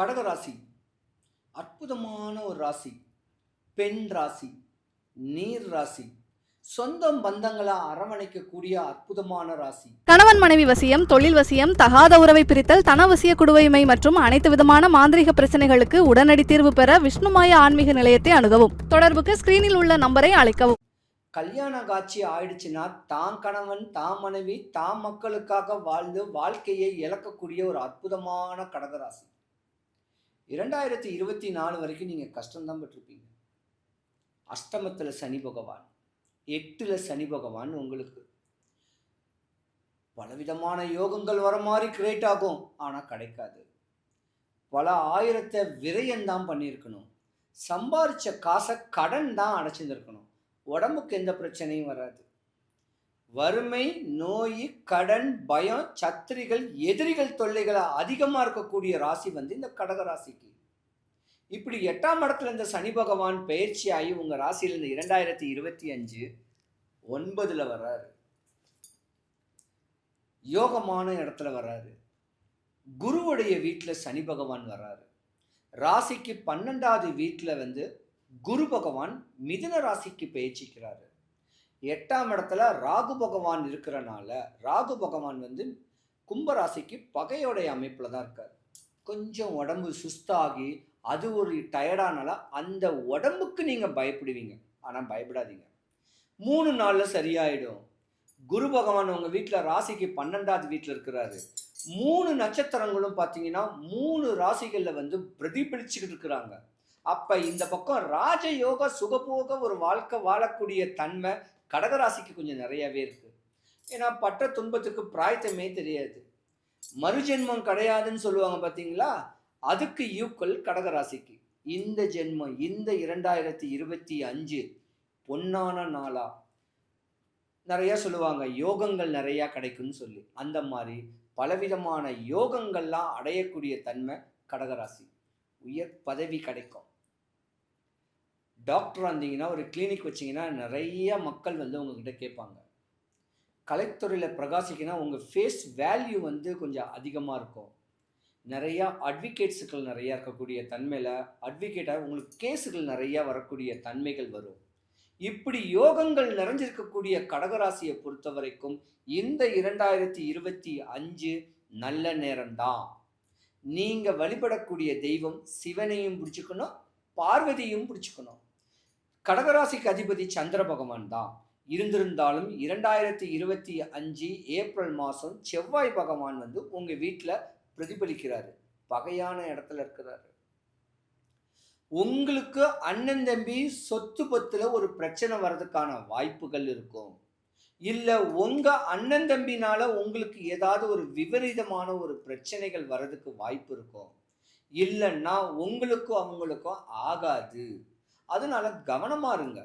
கடகராசி. அற்புதமான ஒரு ராசி. பெண் ராசி நீர் ராசி. சொந்தம் பந்தங்களை அரவணைக்கக்கூடிய அற்புதமான ராசி. கணவன் மனைவி வசியம் தொழில் வசியம் தகாத உறவை பிரித்தல் தனவசிய குடுவைமை மற்றும் அனைத்து விதமான மாந்திரிக பிரச்சனைகளுக்கு உடனடி தீர்வு பெற விஷ்ணுமாய ஆன்மீக நிலையத்தை அணுகவும். தொடர்புக்கு ஸ்கிரீனில் உள்ள நம்பரை அழைக்கவும். கல்யாண காட்சி ஆயிடுச்சுன்னா தான் கணவன் தான் மனைவி தான் மக்களுக்காக வாழ்ந்து வாழ்க்கையை இழக்கக்கூடிய ஒரு அற்புதமான கடகராசி. இரண்டாயிரத்தி இருபத்தி நாலு வரைக்கும் நீங்கள் கஷ்டம்தான் பட்டிருப்பீங்க. அஷ்டமத்தில் சனி பகவான் எட்டில் சனி பகவான் உங்களுக்கு. பலவிதமான யோகங்கள் வர மாதிரி கிரியேட் ஆகும் ஆனால் கிடைக்காது. பல ஆயிரத்தை விரயம்தான் பண்ணியிருக்கணும். சம்பாரித்த காசை கடன் தான் அடைச்சிருந்துருக்கணும். உடம்புக்கு எந்த பிரச்சனையும் வராது. வறுமை நோய் கடன் பயம் சத்திரிகள் எதிரிகள் தொல்லைகளை அதிகமாக இருக்கக்கூடிய ராசி வந்து இந்த கடக ராசிக்கு. இப்படி எட்டாம் இடத்துல இந்த சனி பகவான் பயிற்சி ஆகி உங்கள் ராசியில் இந்த இரண்டாயிரத்தி இருபத்தி அஞ்சு ஒன்பதில் வர்றாரு. யோகமான இடத்துல வர்றாரு. குருவுடைய வீட்டில் சனி பகவான் வர்றாரு. ராசிக்கு பன்னெண்டாவது வீட்டில் வந்து குரு பகவான் மிதுன ராசிக்கு பயிற்சிக்கிறாரு. எட்டாம் இடத்துல ராகு பகவான் இருக்கிறனால ராகு பகவான் வந்து கும்பராசிக்கு பகையோடைய அமைப்பில் தான் இருக்கார். கொஞ்சம் உடம்பு சுஸ்தாகி அது ஒரு டயர்டானால அந்த உடம்புக்கு நீங்கள் பயப்படுவீங்க. ஆனால் பயப்படாதீங்க. மூணு நாளில் சரியாயிடும். குரு பகவான் உங்கள் வீட்டில் ராசிக்கு பன்னெண்டாவது வீட்டில் இருக்கிறாரு. மூணு நட்சத்திரங்களும் பார்த்தீங்கன்னா மூணு ராசிகளில் வந்து பிரதிபலிச்சுக்கிட்டு இருக்கிறாங்க. அப்போ இந்த பக்கம் ராஜயோக சுகபோக ஒரு வாழ்க்கை வாழக்கூடிய தன்மை கடகராசிக்கு கொஞ்சம் நிறையவே இருக்குது ஏன்னா பட்ட துன்பத்துக்கு பிராயத்தமே தெரியாது. மறுஜென்மம் கிடையாதுன்னு சொல்லுவாங்க பார்த்தீங்களா அதுக்கு ஈக்குவல் கடகராசிக்கு. இந்த ஜென்மம் இந்த இரண்டாயிரத்தி இருபத்தி அஞ்சு பொன்னான நாளா? நிறையா சொல்லுவாங்க யோகங்கள் நிறையா கிடைக்கும்னு சொல்லி. அந்த மாதிரி பலவிதமான யோகங்கள்லாம் அடையக்கூடிய தன்மை கடகராசி. உயர் பதவி கிடைக்கும். டாக்டர் இருந்தீங்கன்னா ஒரு கிளினிக் வச்சிங்கன்னா நிறைய மக்கள் வந்து உங்ககிட்ட கேட்பாங்க. கலைத்துறையில் பிரகாசிக்கினா உங்கள் ஃபேஸ் வேல்யூ வந்து கொஞ்சம் அதிகமாக இருக்கும். நிறையா அட்வொகேட்ஸுகள் நிறையா இருக்கக்கூடிய தன்மையில் அட்வொகேட்டாக உங்களுக்கு கேஸுகள் நிறையா வரக்கூடிய தன்மைகள் வரும். இப்படி யோகங்கள் நிறைஞ்சிருக்கக்கூடிய கடகராசியை பொறுத்த வரைக்கும் இந்த இரண்டாயிரத்தி இருபத்தி அஞ்சு நல்ல நேரம்தான். நீங்கள் வழிபடக்கூடிய தெய்வம் சிவனையும் பிடிச்சிக்கணும் பார்வதியும் பிடிச்சிக்கணும். கடகராசிக்கு அதிபதி சந்திர பகவான் தான். இருந்திருந்தாலும் இரண்டாயிரத்தி இருபத்தி அஞ்சு ஏப்ரல் மாதம் செவ்வாய் பகவான் வந்து உங்கள் வீட்டில் பிரதிபலிக்கிறாரு. பகையான இடத்துல இருக்கிறாரு. உங்களுக்கு அண்ணன் தம்பி சொத்து பத்தில் ஒரு பிரச்சனை வர்றதுக்கான வாய்ப்புகள் இருக்கும். இல்லை உங்கள் அண்ணன் தம்பினால் உங்களுக்கு ஏதாவது ஒரு விபரீதமான ஒரு பிரச்சனைகள் வர்றதுக்கு வாய்ப்பு இருக்கும். இல்லைன்னா உங்களுக்கும் அவங்களுக்கும் ஆகாது. அதனால கவனமாக இருங்க.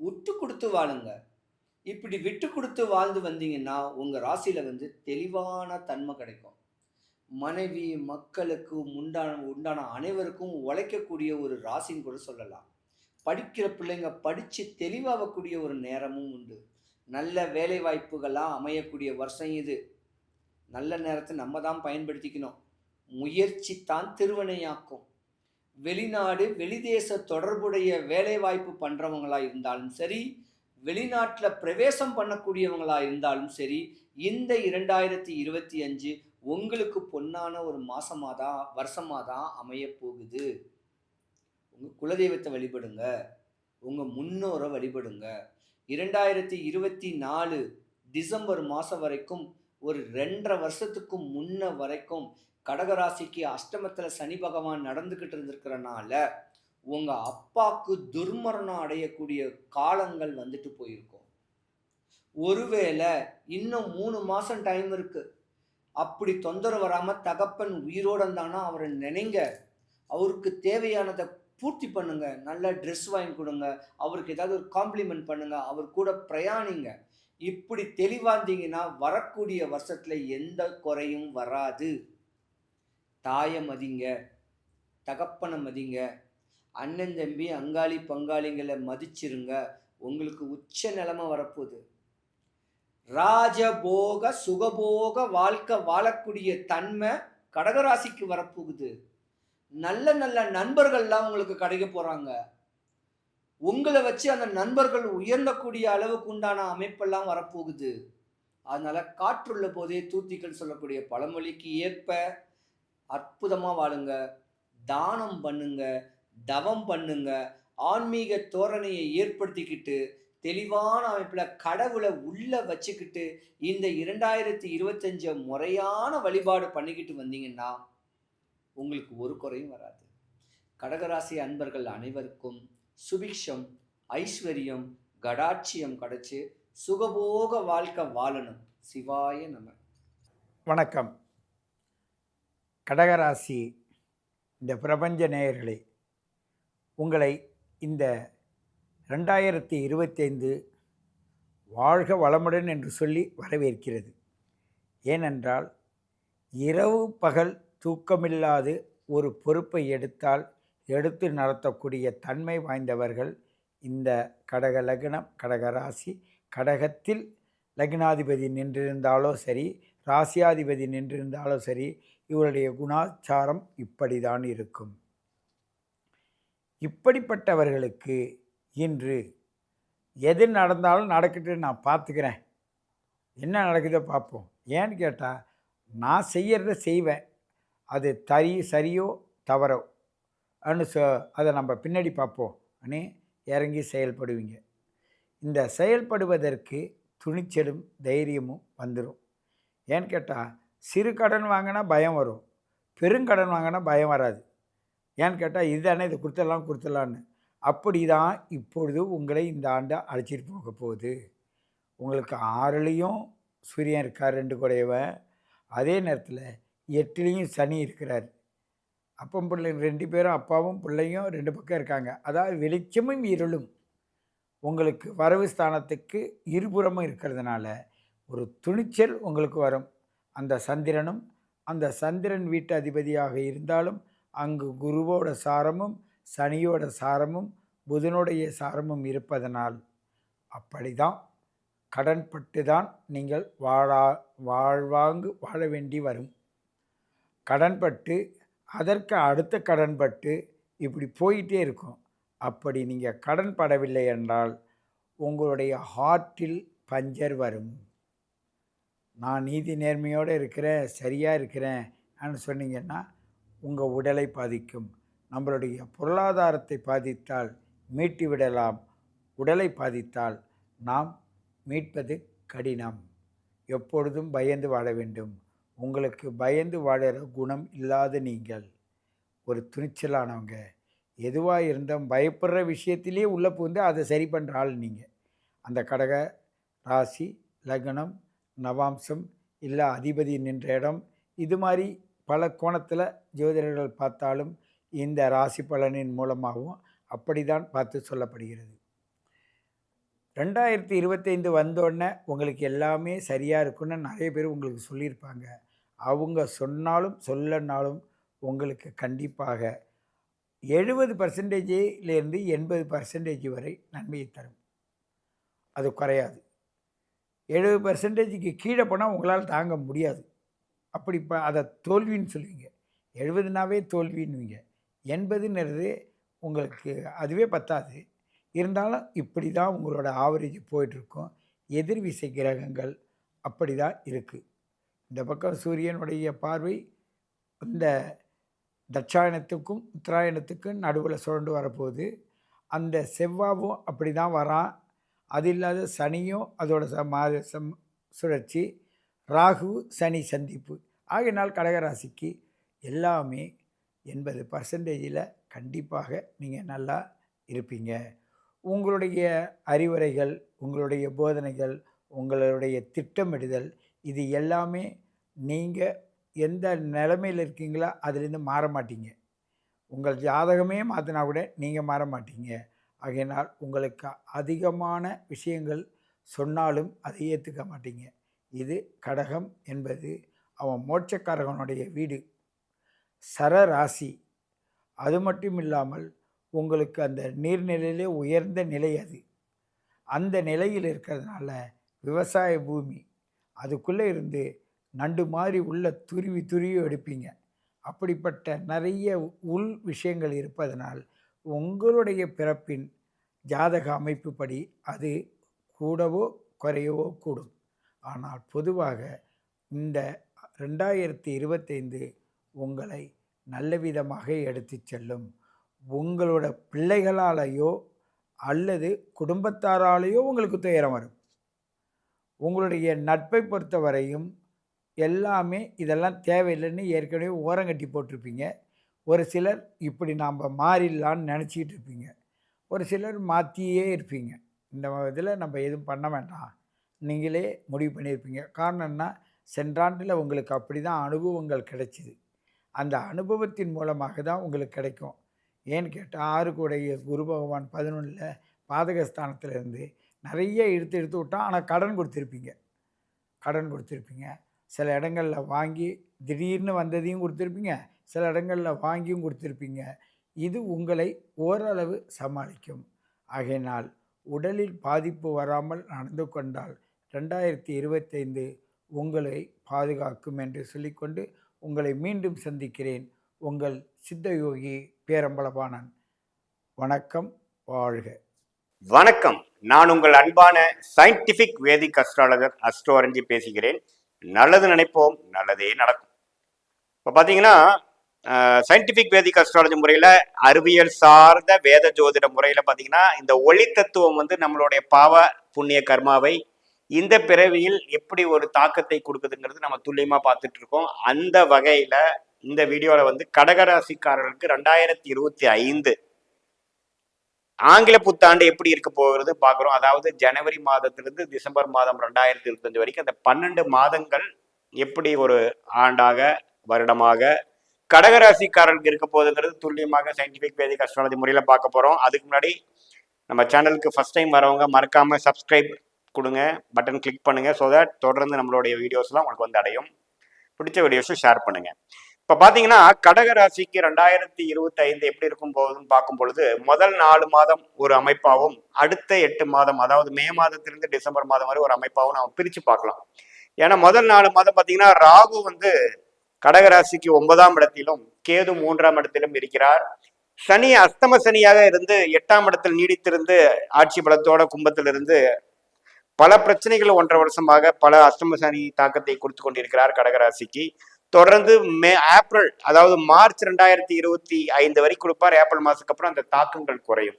விட்டு கொடுத்து வாழுங்க. இப்படி விட்டு கொடுத்து வாழ்ந்து வந்தீங்கன்னா உங்கள் ராசியில் வந்து தெளிவான தன்மை கிடைக்கும். மனைவி மக்களுக்கு உண்டான உண்டான அனைவருக்கும் உழைக்கக்கூடிய ஒரு ராசின்னு கூட சொல்லலாம். படிக்கிற பிள்ளைங்க படித்து தெளிவாகக்கூடிய ஒரு நேரமும் உண்டு. நல்ல வேலை வாய்ப்புகளாக அமையக்கூடிய வருஷம் இது. நல்ல நேரத்தை நம்ம தான் பயன்படுத்திக்கணும். முயற்சி தான் திருவினையாக்கும். வெளிநாடு வெளிதேச தொடர்புடைய வேலைவாய்ப்பு பண்ணுறவங்களாக பண்ணுறவங்களா இருந்தாலும் சரி வெளிநாட்டில் பிரவேசம் பண்ணக்கூடியவங்களாக இருந்தாலும் சரி இந்த இரண்டாயிரத்தி இருபத்தி அஞ்சு உங்களுக்கு பொன்னான ஒரு மாதமாக தான் வருஷமாக தான் அமைய போகுது. உங்கள் குலதெய்வத்தை வழிபடுங்க. உங்கள் முன்னோரை வழிபடுங்க. இரண்டாயிரத்தி இருபத்தி நாலு டிசம்பர் மாதம் வரைக்கும் ஒரு ரெண்டரை வருஷத்துக்கு முன்ன வரைக்கும் கடகராசிக்கு அஷ்டமத்தில் சனி பகவான் நடந்துக்கிட்டு இருந்திருக்கிறனால உங்கள் அப்பாவுக்கு துர்மரணம் அடையக்கூடிய காலங்கள் வந்துட்டு போயிருக்கும். ஒருவேளை இன்னும் மூணு மாதம் டைம் இருக்குது அப்படி தொந்தரவு வராமல் தகப்பன் உயிரோடு இருந்தானா அவரை நினைங்க. அவருக்கு தேவையானதை பூர்த்தி பண்ணுங்க. நல்ல ட்ரெஸ் வாங்கி கொடுங்க. அவருக்கு ஏதாவது ஒரு காம்ப்ளிமெண்ட் பண்ணுங்க. அவர் கூட பிரயாணிங்க. இப்படி தெளிவாந்தீங்கன்னா வரக்கூடிய வருஷத்தில் எந்த குறையும் வராது. தாயை மதிங்க தகப்பனை மதிங்க அண்ணன் தம்பி அங்காளி பங்காளிங்களை மதிச்சிருங்க. உங்களுக்கு உச்ச நிலமை வரப்போகுது. ராஜபோக சுகபோக வாழ்க்கை வாழக்கூடிய தன்மை கடகராசிக்கு வரப்போகுது. நல்ல நல்ல நண்பர்கள்லாம் உங்களுக்கு கிடைக்க போகிறாங்க உங்களை வச்சு அந்த நண்பர்கள் உயர்ந்தக்கூடிய அளவுக்கு உண்டான அமைப்பெல்லாம் வரப்போகுது. அதனால் காற்றுள்ள போதே தூத்திகள் சொல்லக்கூடிய பழமொழிக்கு ஏற்ப அற்புதமாக வாழுங்க. தானம் பண்ணுங்க. தவம் பண்ணுங்க. ஆன்மீக தோரணையை ஏற்படுத்திக்கிட்டு தெளிவான அமைப்பில் கடவுளை உள்ள வச்சுக்கிட்டு இந்த இரண்டாயிரத்தி இருபத்தஞ்சை முறையான வழிபாடு பண்ணிக்கிட்டு வந்தீங்கன்னா உங்களுக்கு ஒரு குறையும் வராது. கடகராசி அன்பர்கள் அனைவருக்கும் சுபிக்ஷம் ஐஸ்வர்யம் கடாட்சியம் கிடச்சி சுகபோக வாழ்க்கை வாழணும். சிவாய நம. வணக்கம். கடகராசி இந்த பிரபஞ்ச நேயர்களே உங்களை இந்த ரெண்டாயிரத்தி இருபத்தைந்து வாழ்க வளமுடன் என்று சொல்லி வரவேற்கிறது. ஏனென்றால் இரவு பகல் தூக்கமில்லாது ஒரு பொறுப்பை எடுத்தால் எடுத்து நடத்தக்கூடிய தன்மை வாய்ந்தவர்கள் இந்த கடக லக்னம் கடகராசி கடகத்தில் லக்னாதிபதி நின்றிருந்தாலோ சரி ராசியாதிபதி நின்றிருந்தாலோ சரி இவருடைய குணாச்சாரம் இப்படிதான் இருக்கும். இப்படிப்பட்டவர்களுக்கு இன்று எது நடந்தாலும் நடக்கிட்டு நான் பார்த்துக்கிறேன். என்ன நடக்குதோ பார்ப்போம். ஏன்னு கேட்டால் நான் செய்கிறத செய்வேன். அது தரி சரியோ தவறோ? அனு சொ அதை நம்ம பின்னாடி பார்ப்போம். அனே இறங்கி செயல்படுவீங்க. இந்த செயல்படுவதற்கு துணிச்சலும் தைரியமும் வந்துடும் ஏன்னு கேட்டால் சிறு கடன் வாங்கினா பயம் வரும். பெருங்கடன் வாங்கினா பயம் வராது. ஏன்னு கேட்டால் இதுதானே இதை கொடுத்துடலாம் கொடுத்துடலான்னு அப்படி தான் இப்பொழுது உங்களை இந்த ஆண்டு அழைச்சிட்டு போக போகுது. உங்களுக்கு ஆறுலேயும் சூரியன் இருக்கார் ரெண்டு குடையவன். அதே நேரத்தில் எட்டுலேயும் சனி இருக்கிறார். அப்பம் பிள்ளை ரெண்டு பேரும் அப்பாவும் பிள்ளையும் ரெண்டு பக்கம் இருக்காங்க. அதாவது வெளிச்சமும் இருளும். உங்களுக்கு வரவு ஸ்தானத்துக்கு இருபுறமும் இருக்கிறதுனால ஒரு துணிச்சல் உங்களுக்கு வரும். அந்த சந்திரனும் அந்த சந்திரன் வீட்டு அதிபதியாக இருந்தாலும் அங்கு குருவோட சாரமும் சனியோட சாரமும் புதனுடைய சாரமும் இருப்பதனால் அப்படிதான் கடன்பட்டு தான் நீங்கள் வாழா வாழ்வாங்கு வாழ வேண்டி வரும். கடன்பட்டு அதற்கு அடுத்த கடன்பட்டு இப்படி போயிட்டே இருக்கும். அப்படி நீங்கள் கடன் படவில்லை என்றால் உங்களுடைய ஹார்ட்டில் பஞ்சர் வரும். நான் நீதி நேர்மையோடு இருக்கிறேன் சரியாக இருக்கிறேன் சொன்னீங்கன்னா உங்கள் உடலை பாதிக்கும். நம்மளுடைய பொருளாதாரத்தை பாதித்தால் மீட்டு விடலாம். உடலை பாதித்தால் நாம் மீட்பது கடினம். எப்பொழுதும் பயந்து வாழ வேண்டும். உங்களுக்கு பயந்து வாழற குணம் இல்லாத நீங்கள். ஒரு துணிச்சலானவங்க. எதுவாக இருந்தோம் பயப்படுற விஷயத்திலே உள்ளே புகுந்து அதை சரி பண்ணுற ஆள் நீங்கள் அந்த கடக ராசி லக்னம் நவாம்சம் இல்லை அதிபதி நின்ற இடம். இது மாதிரி பல கோணத்தில் ஜோதிடர்கள் பார்த்தாலும் இந்த ராசி பலனின் மூலமாகவும் அப்படிதான் பார்த்து சொல்லப்படுகிறது. ரெண்டாயிரத்தி இருபத்தைந்து வந்தோடனே உங்களுக்கு எல்லாமே சரியாக இருக்குன்னு நிறைய பேர் உங்களுக்கு சொல்லியிருப்பாங்க. அவங்க சொன்னாலும் சொல்லனாலும் உங்களுக்கு கண்டிப்பாக எழுபது பர்சன்டேஜிலேருந்து எண்பது பர்சன்டேஜ் வரை நன்மையை தரும். அது குறையாது. எழுபது பர்சன்டேஜுக்கு கீழே போனால் உங்களால் தாங்க முடியாது. அப்படி இப்போ அதை தோல்வின்னு சொல்லுவீங்க. எழுபதுனாவே தோல்வின்னுவீங்க. எண்பதுன்றது உங்களுக்கு அதுவே பத்தாது. இருந்தாலும் இப்படி தான் உங்களோட ஆவரேஜ் போயிட்டுருக்கும். எதிர்விசை கிரகங்கள் அப்படி தான் இருக்குது இந்த பக்கம் சூரியனுடைய பார்வை இந்த தட்சாயணத்துக்கும் உத்தராயணத்துக்கும் நடுவில் சுழண்டு வரப்போகுது. அந்த செவ்வாவும் அப்படி தான் வரான். அது இல்லாத சனியும் அதோட ச மாத சம் சுழற்சி ராகு சனி சந்திப்பு. ஆகையினால் கடகராசிக்கு எல்லாமே எண்பது பர்சன்டேஜில் கண்டிப்பாக நீங்கள் நல்லா இருப்பீங்க. உங்களுடைய அறிவுரைகள் உங்களுடைய போதனைகள் உங்களுடைய திட்டமிடுதல் இது எல்லாமே நீங்கள் எந்த நிலமையில் இருக்கீங்களோ அதுலேருந்து மாற மாட்டீங்க. உங்கள் ஜாதகமே மாற்றினா கூட நீங்கள் மாற மாட்டீங்க. ஆகையினால் உங்களுக்கு அதிகமான விஷயங்கள் சொன்னாலும் அதை ஏற்றுக்க மாட்டீங்க. இது கடகம் என்பது அவன் மோட்சக்காரகனுடைய வீடு. சரராசி. அது மட்டும் இல்லாமல் உங்களுக்கு அந்த நீர்நிலையிலே உயர்ந்த நிலை அது. அந்த நிலையில் இருக்கிறதுனால விவசாய பூமி. அதுக்குள்ளே இருந்து நண்டு மாதிரி உள்ள துருவி துருவி எடுப்பீங்க. அப்படிப்பட்ட நிறைய உள் விஷயங்கள் இருப்பதனால் உங்களுடைய பிறப்பின் ஜாதக அமைப்புப்படி அது கூடவோ குறையவோ கூடும். ஆனால் பொதுவாக இந்த ரெண்டாயிரத்தி இருபத்தைந்து உங்களை நல்ல விதமாக எடுத்துச் செல்லும். உங்களோட பிள்ளைகளாலேயோ அல்லது குடும்பத்தாராலேயோ உங்களுக்கு துயரம் வரும். உங்களுடைய நட்பை பொறுத்தவரையும் எல்லாமே இதெல்லாம் தேவையில்லைன்னு ஏற்கனவே ஓரங்கட்டி போட்டிருப்பீங்க. ஒரு சிலர் இப்படி நாம் மாறிடலான்னு நினச்சிக்கிட்டு இருப்பீங்க. ஒரு சிலர் மாற்றியே இருப்பீங்க. இந்த இதில் நம்ம எதுவும் பண்ண வேண்டாம். நீங்களே முடிவு பண்ணியிருப்பீங்க. காரணம் சென்றாண்டில் உங்களுக்கு அப்படி தான் அனுபவங்கள் கிடைச்சிது. அந்த அனுபவத்தின் மூலமாக தான் உங்களுக்கு கிடைக்கும். ஏன்னு கேட்டால் ஆறுக்குடைய குரு பகவான் பதினொன்றில் பாதகஸ்தானத்தில் இருந்து நிறைய இழுத்து எடுத்து விட்டோம் ஆனால் கடன் கொடுத்துருப்பீங்க. கடன் கொடுத்துருப்பீங்க. சில இடங்களில் வாங்கி திடீர்னு வந்ததையும் கொடுத்துருப்பீங்க. சில இடங்களில் வாங்கியும் கொடுத்துருப்பீங்க. இது உங்களை ஓரளவு சமாளிக்கும். ஆகையினால் உடலில் பாதிப்பு வராமல் நடந்து கொண்டால் ரெண்டாயிரத்தி இருபத்தைந்து உங்களை பாதுகாக்கும் என்று சொல்லிக்கொண்டு உங்களை மீண்டும் சந்திக்கிறேன். உங்கள் சித்தயோகி பேரம்பலபானன் வணக்கம் வாழ்க. வணக்கம். நான் உங்கள் அன்பான சயின்டிபிக் வேதிக் அஸ்ட்ராலஜர் அஸ்ட்ரோ அரஞ்சி பேசுகிறேன். நல்லது நினைப்போம் நல்லதே நடக்கும். இப்போ பார்த்தீங்கன்னா சயின்டிபிக் வேதிக் அஸ்ட்ராலஜி முறையில் அறிவியல் சார்ந்த வேத ஜோதிட முறையில் பார்த்தீங்கன்னா இந்த ஒளி தத்துவம் வந்து நம்மளுடைய பாவ புண்ணிய கர்மாவை இந்த பிறவியில் எப்படி ஒரு தாக்கத்தை கொடுக்குதுங்கிறது நம்ம துல்லியமாக பார்த்துட்டு இருக்கோம். அந்த வகையில் இந்த வீடியோவில் வந்து கடகராசிக்காரர்களுக்கு ரெண்டாயிரத்தி இருபத்தி ஐந்து ஆங்கில புத்தாண்டு எப்படி இருக்க போகிறது பார்க்குறோம் அதாவது ஜனவரி மாதத்திலிருந்து டிசம்பர் மாதம் ரெண்டாயிரத்தி இருபத்தஞ்சு வரைக்கும் அந்த பன்னெண்டு மாதங்கள் எப்படி ஒரு ஆண்டாக வருடமாக கடகராசிக்காரனுக்கு இருக்க போகுதுங்கிறது துல்லியமாக சயின்டிஃபிக் வேதிக் அஸ்ட்ராலஜி முறையில் பார்க்க போகிறோம் அதுக்கு முன்னாடி நம்ம சேனலுக்கு ஃபஸ்ட் டைம் வரவங்க மறக்காமல் சப்ஸ்கிரைப் கொடுங்க பட்டன் கிளிக் பண்ணுங்கள் ஸோ தட் தொடர்ந்து நம்மளுடைய வீடியோஸ்லாம் உங்களுக்கு வந்து அடையும். பிடிச்ச வீடியோஸும் ஷேர் பண்ணுங்கள் இப்போ பார்த்தீங்கன்னா கடக ராசிக்கு ரெண்டாயிரத்தி இருபத்தைந்து எப்படி இருக்கும் போகுதுன்னு பார்க்கும் பொழுது முதல் நாலு மாதம் ஒரு அமைப்பாகவும் அடுத்த எட்டு மாதம் அதாவது மே மாதத்திலிருந்து டிசம்பர் மாதம் வரை ஒரு அமைப்பாகவும் நம்ம பிரித்து பார்க்கலாம். ஏன்னா முதல் நாலு மாதம் பார்த்தீங்கன்னா ராகு வந்து கடகராசிக்கு ஒன்பதாம் இடத்திலும் கேது மூன்றாம் இடத்திலும் இருக்கிறார். சனி அஸ்தம சனியாக இருந்து எட்டாம் இடத்தில் நீடித்திருந்து ஆட்சி பலத்தோட கும்பத்திலிருந்து பல பிரச்சனைகள் ஒன்றரை வருஷமாக பல அஸ்தம சனி தாக்கத்தை கொடுத்து கொண்டிருக்கிறார் கடகராசிக்கு. தொடர்ந்து மே ஏப்ரல் அதாவது மார்ச் ரெண்டாயிரத்தி இருபத்தி ஐந்து வரை கொடுப்பார். ஏப்ரல் மாதத்துக்கு அப்புறம் அந்த தாக்கங்கள் குறையும்.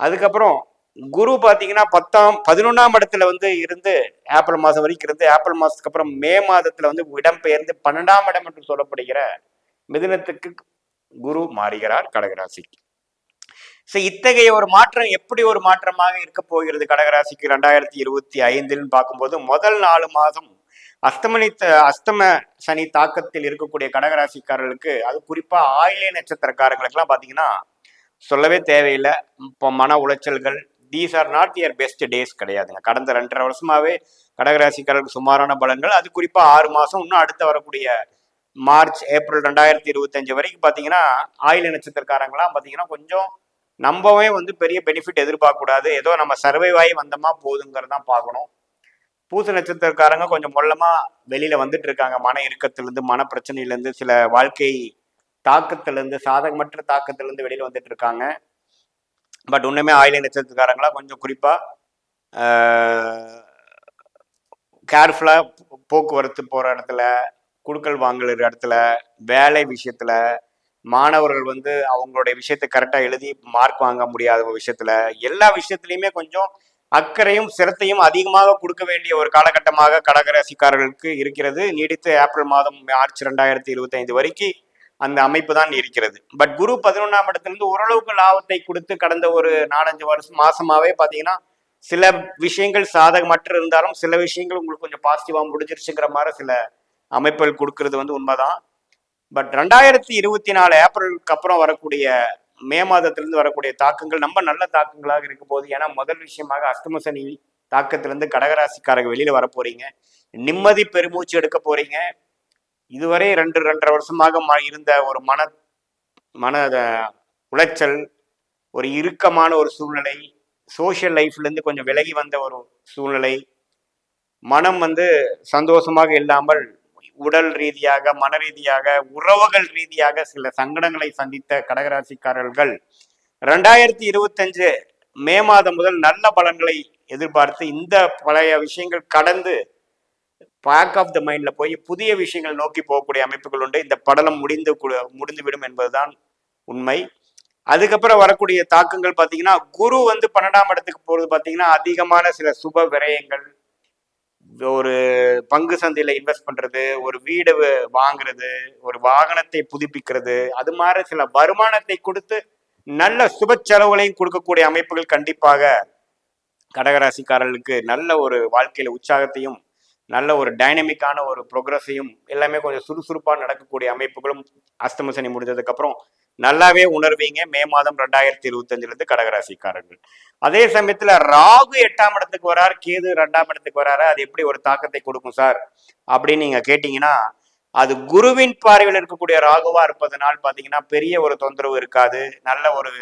அதுக்கப்புறம் குரு பார்த்தீங்கன்னா பத்தாம் பதினொன்றாம் இடத்துல வந்து இருந்து ஏப்ரல் மாதம் வரைக்கும் இருந்து ஏப்ரல் மாதத்துக்கு அப்புறம் மே மாதத்தில் வந்து இடம்பெயர்ந்து பன்னெண்டாம் இடம் என்று சொல்லப்படுகிற மிதினத்துக்கு குரு மாறுகிறார் கடகராசிக்கு. ஸோ இத்தகைய ஒரு மாற்றம் எப்படி ஒரு மாற்றமாக இருக்க போகிறது கடகராசிக்கு ரெண்டாயிரத்தி இருபத்தி ஐந்துன்னு பார்க்கும்போது முதல் நாலு மாதம் அஸ்தமனி அஸ்தம சனி தாக்கத்தில் இருக்கக்கூடிய கடகராசிக்காரர்களுக்கு அது குறிப்பாக ஆயிலே நட்சத்திரக்காரங்களுக்கெல்லாம் பார்த்தீங்கன்னா சொல்லவே தேவையில்லை. இப்போ மன உளைச்சல்கள் these are not your best days கிடையாதுங்க. கடந்த ரெண்டரை வருஷமாவே கடகராசிக்காரர்களுக்கு சுமாரான பலன்கள். அது குறிப்பா ஆறு மாசம் இன்னும் அடுத்து வரக்கூடிய மார்ச் ஏப்ரல் ரெண்டாயிரத்தி இருபத்தஞ்சு வரைக்கும் பார்த்தீங்கன்னா ஆயில நட்சத்திரக்காரங்களாம் பார்த்தீங்கன்னா கொஞ்சம் நம்பவே வந்து பெரிய பெனிஃபிட் எதிர்பார்க்கக்கூடாது. ஏதோ நம்ம சர்வைவ் ஆகி வந்தோமா போதுங்கிறதான் பார்க்கணும். பூச நட்சத்திரக்காரங்க கொஞ்சம் மொல்லமா வெளியில வந்துட்டு இருக்காங்க. மன இறுக்கத்திலிருந்து மன பிரச்சனையிலேருந்து சில வாழ்க்கை தாக்கத்திலேருந்து சாதகமற்ற தாக்கத்திலேருந்து வெளியில வந்துட்டு இருக்காங்க. பட் இன்னுமே ஆயிலை நட்சத்திரக்காரங்களா கொஞ்சம் குறிப்பாக கேர்ஃபுல்லாக போக்குவரத்து போகிற இடத்துல குடுக்கல் வாங்கல் இடத்துல வேலை விஷயத்தில் மாணவர்கள் வந்து அவங்களுடைய விஷயத்தை கரெக்டாக எழுதி மார்க் வாங்க முடியாத விஷயத்தில் எல்லா விஷயத்துலையுமே கொஞ்சம் அக்கறையும் சிரத்தையும் அதிகமாக கொடுக்க வேண்டிய ஒரு காலகட்டமாக கடகராசிக்காரர்களுக்கு இருக்கிறது. நீடித்து ஏப்ரல் மாதம் மார்ச் ரெண்டாயிரத்தி இருபத்தைந்து வரைக்கும் அந்த அமைப்பு தான் இருக்கிறது. பட் குரு பதினொன்றாம் இடத்துலேருந்து ஓரளவுக்கு லாபத்தை கொடுத்து கடந்த ஒரு நாலஞ்சு வருஷம் மாசமாவே பார்த்தீங்கன்னா சில விஷயங்கள் சாதகமற்று இருந்தாலும் சில விஷயங்கள் உங்களுக்கு கொஞ்சம் பாசிட்டிவாக முடிஞ்சிருச்சுங்கிற மாதிரி சில அமைப்புகள் கொடுக்கறது வந்து உண்மைதான். பட் ரெண்டாயிரத்தி இருபத்தி நாலு ஏப்ரலுக்கு அப்புறம் வரக்கூடிய மே மாதத்திலிருந்து வரக்கூடிய தாக்கங்கள் நம்ம நல்ல தாக்கங்களாக இருக்கும் போது ஏன்னா முதல் விஷயமாக அஷ்டம சனி தாக்கத்திலிருந்து கடகராசிக்காரங்க வெளியில வர போறீங்க நிம்மதி பெருமூச்சு எடுக்க போறீங்க. இதுவரை ரெண்டு ரெண்டரை வருஷமாக இருந்த ஒரு மன மன உளைச்சல் ஒரு இறுக்கமான ஒரு சூழ்நிலை சோஷியல் லைஃப்லேருந்து கொஞ்சம் விலகி வந்த ஒரு சூழ்நிலை மனம் வந்து சந்தோஷமாக இல்லாமல் உடல் ரீதியாக மன ரீதியாக உறவுகள் ரீதியாக சில சங்கடங்களை சந்தித்த கடகராசிக்காரர்கள் ரெண்டாயிரத்தி இருபத்தஞ்சு மே மாதம் முதல் நல்ல பலன்களை எதிர்பார்த்து இந்த பழைய விஷயங்கள் கடந்து பேக் ஆஃப் த மைண்ட்ல போய் புதிய விஷயங்கள் நோக்கி போகக்கூடிய அமைப்புகள் உண்டு. இந்த படலம் முடிந்து முடிந்துவிடும் என்பதுதான் உண்மை. அதுக்கப்புறம் வரக்கூடிய தாக்கங்கள் பார்த்தீங்கன்னா குரு வந்து பன்னெண்டாம் இடத்துக்கு போகிறது பார்த்தீங்கன்னா அதிகமான சில சுப விரயங்கள். ஒரு பங்கு சந்தையில் இன்வெஸ்ட் பண்ணுறது ஒரு வீடு வாங்குறது ஒரு வாகனத்தை புதுப்பிக்கிறது அது மாதிரி சில வருமானத்தை கொடுத்து நல்ல சுப செலவுகளையும் கொடுக்கக்கூடிய அமைப்புகள் கண்டிப்பாக கடகராசிக்காரர்களுக்கு நல்ல ஒரு வாழ்க்கையில் உற்சாகத்தையும் நல்ல ஒரு டைனமிக்கான ஒரு ப்ரோக்ரஸையும் எல்லாமே கொஞ்சம் சுறுசுறுப்பாக நடக்கக்கூடிய அமைப்புகளும் அஸ்தம சனி நல்லாவே உணர்வீங்க. மே மாதம் ரெண்டாயிரத்தி இருபத்தஞ்சிலிருந்து கடகராசிக்காரர்கள். அதே சமயத்தில் ராகு எட்டாம் இடத்துக்கு வரார் கேது ரெண்டாம் இடத்துக்கு வராரு. அது எப்படி ஒரு தாக்கத்தை கொடுக்கும் சார்? அப்படின்னு நீங்கள் கேட்டிங்கன்னா அது குருவின் பார்வையில் இருக்கக்கூடிய ராகுவா இருப்பதனால் பாத்தீங்கன்னா பெரிய ஒரு தொந்தரவு இருக்காது. நல்ல ஒரு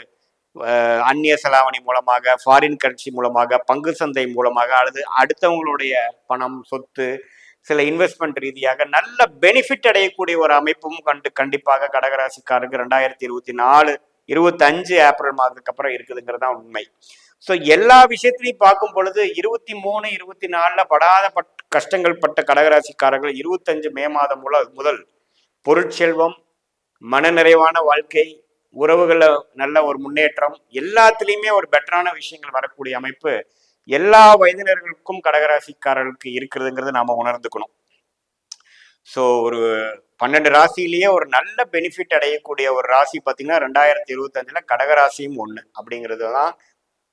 அந்நிய செலாவணி மூலமாக ஃபாரின் கரன்சி மூலமாக பங்கு சந்தை மூலமாக அல்லது அடுத்தவங்களுடைய பணம் சொத்து சில இன்வெஸ்ட்மெண்ட் ரீதியாக நல்ல பெனிஃபிட் அடையக்கூடிய ஒரு அமைப்பும் கண்டு கண்டிப்பாக கடகராசிக்காரருக்கு ரெண்டாயிரத்தி இருபத்தி நாலு இருபத்தஞ்சு ஏப்ரல் மாதத்துக்கு அப்புறம் இருக்குதுங்கிறது தான் உண்மை. ஸோ எல்லா விஷயத்திலையும் பார்க்கும் பொழுது இருபத்தி மூணு இருபத்தி நாலில் படாத பட் கஷ்டங்கள் பட்ட கடகராசிக்காரர்கள் இருபத்தஞ்சு மே மாதம் முதல் முதல் பொருட்செல்வம் மனநிறைவான வாழ்க்கை உறவுகளில் நல்ல ஒரு முன்னேற்றம் எல்லாத்துலேயுமே ஒரு பெட்டரான விஷயங்கள் வரக்கூடிய அமைப்பு எல்லா வயதினர்களுக்கும் கடகராசிக்காரர்களுக்கு இருக்கிறதுங்கிறத நாம் உணர்ந்துக்கணும். ஸோ ஒரு பன்னெண்டு ராசியிலேயே ஒரு நல்ல பெனிஃபிட் அடையக்கூடிய ஒரு ராசி பார்த்தீங்கன்னா ரெண்டாயிரத்தி இருபத்தஞ்சில் கடகராசியும் ஒன்று அப்படிங்கிறது தான்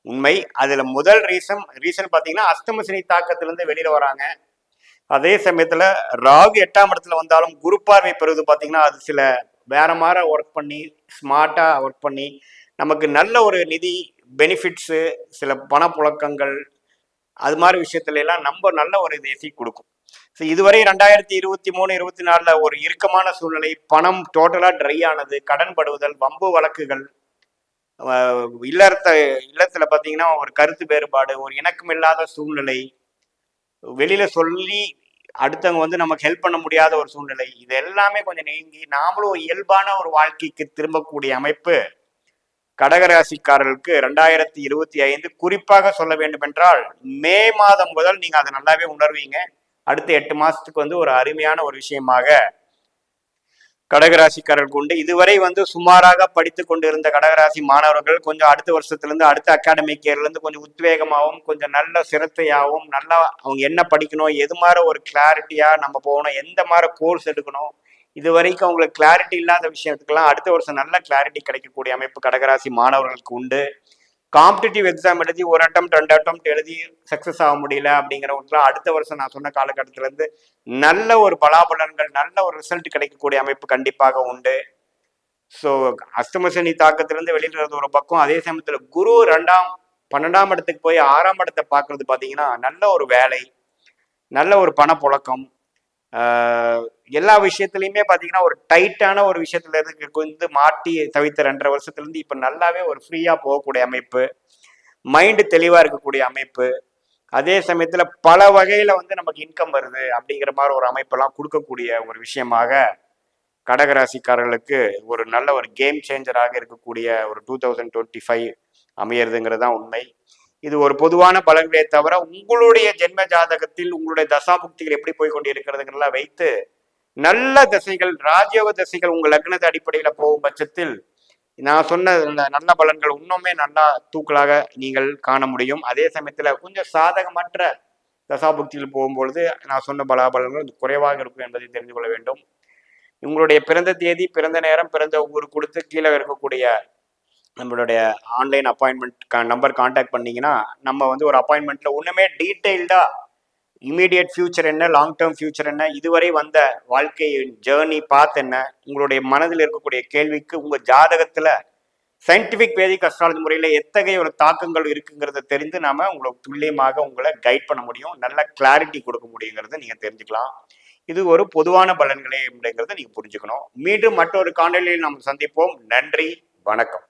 உண்மை. அதில் முதல் ரீசன் ரீசன் பார்த்தீங்கன்னா அஸ்தமசினி தாக்கத்திலேருந்து தாக்கத்திலிருந்து வராங்க. அதே சமயத்தில் ராகு எட்டாம் இடத்துல வந்தாலும் குரு பார்வை பெறுவது பார்த்தீங்கன்னா அது சில வேற மாதிரி ஒர்க் பண்ணி ஸ்மார்ட்டாக ஒர்க் பண்ணி நமக்கு நல்ல ஒரு நிதி பெனிஃபிட்ஸு சில பணப்புழக்கங்கள் அது மாதிரி விஷயத்துல எல்லாம் நம்ம நல்ல ஒரு இதை கொடுக்கும். ஸோ இதுவரை ரெண்டாயிரத்தி இருபத்தி மூணு இருபத்தி நாலில் ஒரு இறுக்கமான சூழ்நிலை பணம் டோட்டலாக ட்ரை ஆனது கடன் படுவதல் வம்பு வழக்குகள் அஹ் இல்லறத்த பார்த்தீங்கன்னா ஒரு கருத்து வேறுபாடு ஒரு இணக்கம் இல்லாத சூழ்நிலை வெளியில் சொல்லி அடுத்தவங்க வந்து நமக்கு ஹெல்ப் பண்ண முடியாத ஒரு சூழ்நிலை. இது எல்லாமே கொஞ்சம் நீங்கி நாமளும் ஒரு இயல்பான ஒரு வாழ்க்கைக்கு திரும்பக்கூடிய அமைப்பு கடகராசிக்காரர்களுக்கு ரெண்டாயிரத்தி இருபத்தி ஐந்து குறிப்பாக சொல்ல வேண்டும் என்றால் மே மாதம் முதல் நீங்க அதை நல்லாவே உணர்வீங்க. அடுத்த எட்டு மாசத்துக்கு வந்து ஒரு அருமையான ஒரு விஷயமாக கடகராசிக்காரர்களுக்கு உண்டு இதுவரை வந்து சுமாராக படித்து கொண்டிருந்த கடகராசி மாணவர்கள் கொஞ்சம் அடுத்த வருஷத்துலேருந்து அடுத்த அகாடமிக் இயர்லேருந்து கொஞ்சம் உத்வேகமாகவும் கொஞ்சம் நல்ல சிரத்தையாகவும் நல்லா அவங்க என்ன படிக்கணும் எது மாதிரி ஒரு கிளாரிட்டியாக நம்ம போகணும் எந்த மாதிரி கோர்ஸ் எடுக்கணும் இது வரைக்கும் அவங்களுக்கு கிளாரிட்டி இல்லாத விஷயத்துக்கெல்லாம் அடுத்த வருஷம் நல்ல கிளாரிட்டி கிடைக்கக்கூடிய அமைப்பு கடகராசி மாணவர்களுக்கு உண்டு. காம்படிட்டிவ் எக்ஸாம் எழுதி ஒரு அட்டம் ரெண்டு அட்டம் எழுதி சக்ஸஸ் ஆக முடியல அப்படிங்கிறவங்களுக்குலாம் அடுத்த வருஷம் நான் சொன்ன காலகட்டத்துல இருந்து நல்ல ஒரு பலாபலன்கள் நல்ல ஒரு ரிசல்ட் கிடைக்கக்கூடிய அமைப்பு கண்டிப்பாக உண்டு. ஸோ அஷ்டமசனி தாக்கத்திலிருந்து வெளியிடுறது ஒரு பக்கம் அதே சமயத்தில் குரு ரெண்டாம் பன்னெண்டாம் இடத்துக்கு போய் ஆறாம் இடத்தை பார்க்கறது பார்த்தீங்கன்னா நல்ல ஒரு வேலை நல்ல ஒரு பணப்புழக்கம் எல்லா விஷயத்துலையுமே பார்த்தீங்கன்னா ஒரு டைட்டான ஒரு விஷயத்துல இருந்து வந்து மாட்டி தவித்த ரெண்டரை வருஷத்துலேருந்து இப்போ நல்லாவே ஒரு ஃப்ரீயாக போகக்கூடிய அமைப்பு மைண்டு தெளிவாக இருக்கக்கூடிய அமைப்பு. அதே சமயத்தில் பல வகையில் வந்து நமக்கு இன்கம் வருது அப்படிங்கிற மாதிரி ஒரு அமைப்பெல்லாம் கொடுக்கக்கூடிய ஒரு விஷயமாக கடகராசிக்காரர்களுக்கு ஒரு நல்ல ஒரு கேம் சேஞ்சராக இருக்கக்கூடிய ஒரு டூ தௌசண்ட் டுவெண்ட்டி ஃபைவ் அமையிறதுங்கிறது தான் உண்மை. இது ஒரு பொதுவான பலன்களே தவிர உங்களுடைய ஜென்ம ஜாதகத்தில் உங்களுடைய தசாபுக்திகள் எப்படி போய் கொண்டு வைத்து நல்ல திசைகள் ராஜயோக திசைகள் உங்கள் லக்னத்தை அடிப்படையில் போகும் பட்சத்தில் நான் சொன்ன நல்ல பலன்கள் இன்னுமே நல்லா தூக்கலாக நீங்கள் காண முடியும். அதே சமயத்தில் கொஞ்சம் சாதகமற்ற தசாபுக்தியில் போகும்பொழுது நான் சொன்ன பலாபலன்கள் குறைவாக இருக்கும் என்பதை தெரிந்து கொள்ள வேண்டும். உங்களுடைய பிறந்த தேதி பிறந்த நேரம் பிறந்த ஊர் கொடுத்து கீழே இருக்கக்கூடிய நம்மளுடைய ஆன்லைன் அப்பாயின்மெண்ட் நம்பர் காண்டாக்ட் பண்ணீங்கன்னா நம்ம வந்து ஒரு அப்பாயின்மெண்ட்டில் ஒன்றுமே டீட்டெயில்டாக இமீடியட் ஃபியூச்சர் என்ன லாங் டேர்ம் ஃபியூச்சர் என்ன இதுவரை வந்த வாழ்க்கை ஜேர்னி பாத் என்ன உங்களுடைய மனதில் இருக்கக்கூடிய கேள்விக்கு உங்கள் ஜாதகத்தில் சயின்டிஃபிக் வேதிக் அஸ்ட்ராலஜி முறையில் எத்தகைய ஒரு தாக்கங்கள் இருக்குங்கிறத தெரிந்து நாம் உங்களை துல்லியமாக உங்களை கைட் பண்ண முடியும். நல்ல கிளாரிட்டி கொடுக்க முடியுங்கிறத நீங்கள் தெரிஞ்சுக்கலாம். இது ஒரு பொதுவான பலன்களே அப்படிங்கிறத நீங்கள் புரிஞ்சுக்கணும். மீண்டும் மற்றொரு காணொலியில் நாம் சந்திப்போம். நன்றி வணக்கம்.